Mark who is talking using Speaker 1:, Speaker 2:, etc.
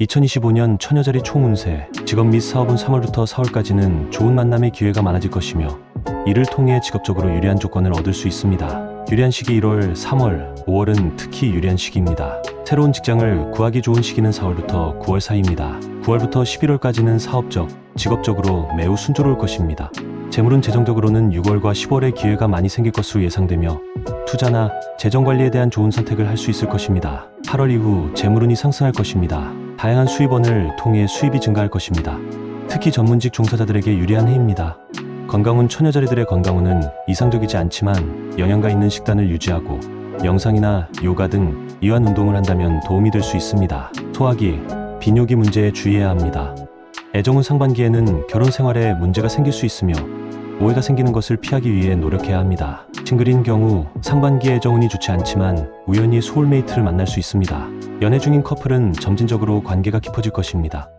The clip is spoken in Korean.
Speaker 1: 2025년 처녀자리 총운세, 직업 및 사업은 3월부터 4월까지는 좋은 만남의 기회가 많아질 것이며 이를 통해 직업적으로 유리한 조건을 얻을 수 있습니다. 유리한 시기 1월, 3월, 5월은 특히 유리한 시기입니다. 새로운 직장을 구하기 좋은 시기는 4월부터 9월 사이입니다. 9월부터 11월까지는 사업적, 직업적으로 매우 순조로울 것입니다. 재물은 재정적으로는 6월과 10월에 기회가 많이 생길 것으로 예상되며 투자나 재정 관리에 대한 좋은 선택을 할 수 있을 것입니다. 8월 이후 재물운이 상승할 것입니다. 다양한 수입원을 통해 수입이 증가할 것입니다. 특히 전문직 종사자들에게 유리한 해입니다. 건강운 처녀자리들의 건강운은 이상적이지 않지만 영양가 있는 식단을 유지하고 명상이나 요가 등 이완 운동을 한다면 도움이 될 수 있습니다. 소화기, 비뇨기 문제에 주의해야 합니다. 애정운 상반기에는 결혼 생활에 문제가 생길 수 있으며 오해가 생기는 것을 피하기 위해 노력해야 합니다. 싱글인 경우 상반기 애정운이 좋지 않지만 우연히 소울메이트를 만날 수 있습니다. 연애 중인 커플은 점진적으로 관계가 깊어질 것입니다.